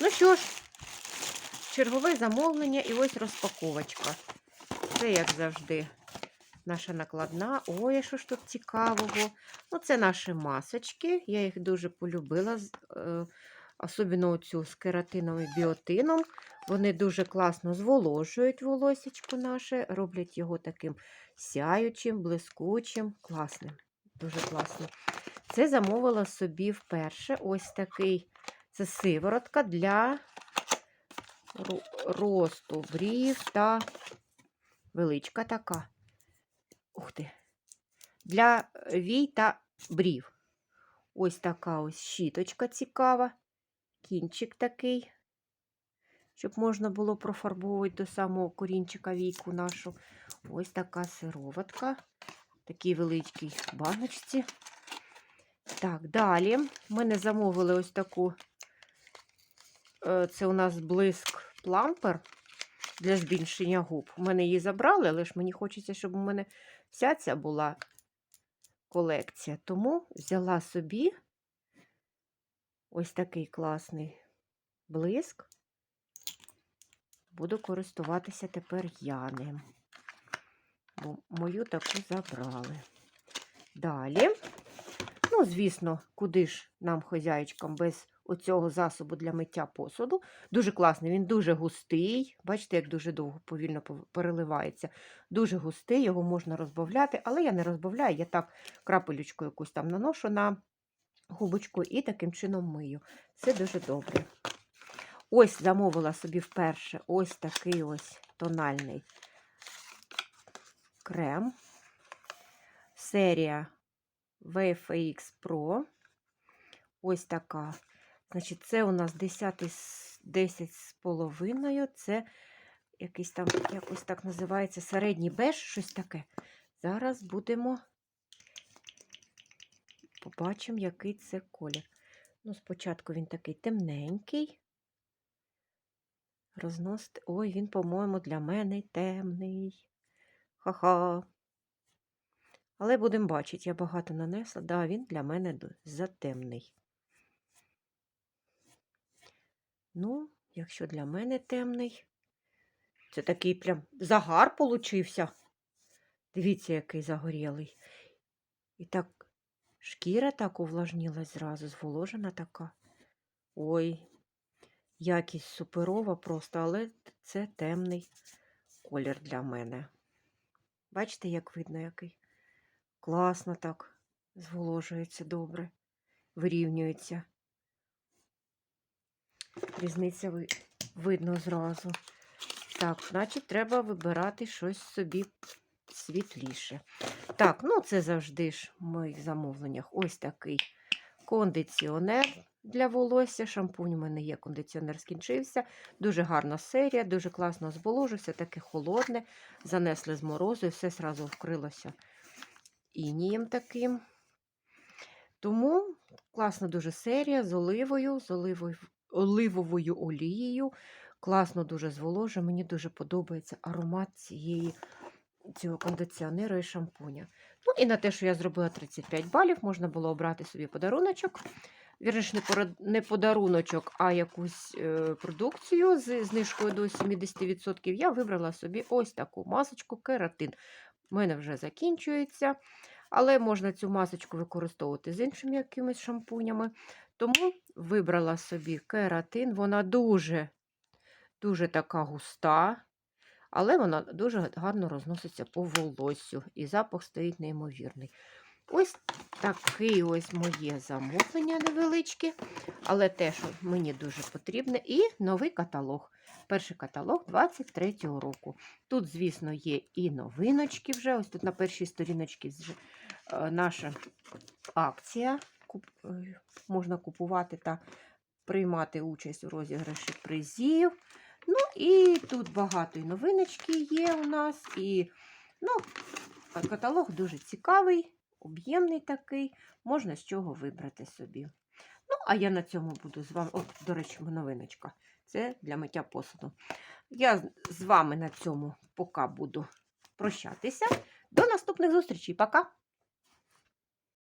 Ну що ж, чергове замовлення і ось розпаковочка. Це, як завжди, наша накладна. Ой, що ж тут цікавого? Ну, це наші масочки. Я їх дуже полюбила, е, особливо оцю з кератином і біотином. Вони дуже класно зволожують волосечко наше, роблять його таким сяючим, блискучим, класним. Дуже класно. Це замовила собі вперше ось такий. Це сиворотка для росту брів та величка така. Ух ти. Для вій та брів. Ось така ось щіточка цікава. Кінчик такий, щоб можна було профарбовувати до самого корінчика війку нашу. Ось така сироватка. Такій великій баночці. Так, далі. Мене замовили ось таку. Е, Це у нас блиск плампер для збільшення губ. У мене її забрали, але ж мені хочеться, щоб у мене вся ця була колекція. Тому взяла собі ось такий класний блиск. Буду користуватися тепер я ним. Бо мою таку забрали. Далі. Ну, звісно, куди ж нам, хозяєчкам, без оцього засобу для миття посуду. Дуже класний, він дуже густий. Бачите, як дуже довго повільно переливається. Дуже густий, його можна розбавляти, але я не розбавляю, я так крапелючку якусь там наношу на губочку і таким чином мию. Це дуже добре. Ось замовила собі вперше ось такий ось тональний крем. Серія VFX Pro. Ось така. Значить, це у нас 10 10 з половиною. Це якийсь там, якось так називається, середній беж, щось таке. Зараз будемо побачимо, який це колір. Ну, спочатку він такий темненький. Розносити. Ой, він, по-моєму, для мене темний. Ха-ха. Але будемо бачити, я багато нанесла. Да, він для мене затемний. Ну, якщо для мене темний, це такий прям загар получився. Дивіться, який загорілий. І так шкіра так увлажнілась зразу, зволожена така. Ой, якість суперова просто, але це темний колір для мене. Бачите, як видно, який? Класно так зволожується добре, вирівнюється. Різниця видно зразу. Так, значить, треба вибирати щось собі світліше. Так, ну це завжди ж в моїх замовленнях. Ось такий кондиціонер для волосся. Шампунь у мене є, кондиціонер скінчився. Дуже гарна серія, дуже класно зволожився, таке холодне. Занесли з морозу і все зразу вкрилося інієм таким. Тому класна дуже серія з оливою, з оливою, оливовою олією. Класно дуже зволожує. Мені дуже подобається аромат цієї, цього кондиціонеру і шампуня. Ну і на те, що я зробила 35 балів, можна було обрати собі подаруночок. Вірніше, не подаруночок, а якусь е, продукцію з знижкою до 70%. Я вибрала собі ось таку масочку кератин. У мене вже закінчується, але можна цю масочку використовувати з іншими якимись шампунями. Тому вибрала собі кератин. Вона дуже, дуже така густа, але вона дуже гарно розноситься по волоссю. І запах стоїть неймовірний. Ось такий ось моє замовлення невеличке, але те, що мені дуже потрібне, і новий каталог. Перший каталог 23-го року. Тут, звісно, є і новиночки вже. Ось тут на першій сторіночці е, наша акція. Е, Можна купувати та приймати участь у розіграші призів. Ну і тут багато і новиночки є у нас. І ну, каталог дуже цікавий, об'ємний такий. Можна з чого вибрати собі. Ну, а я на цьому буду з вами. О, до речі, новиночка. Це для миття посуду. Я з вами на цьому поки буду прощатися. До наступних зустрічей. Пока!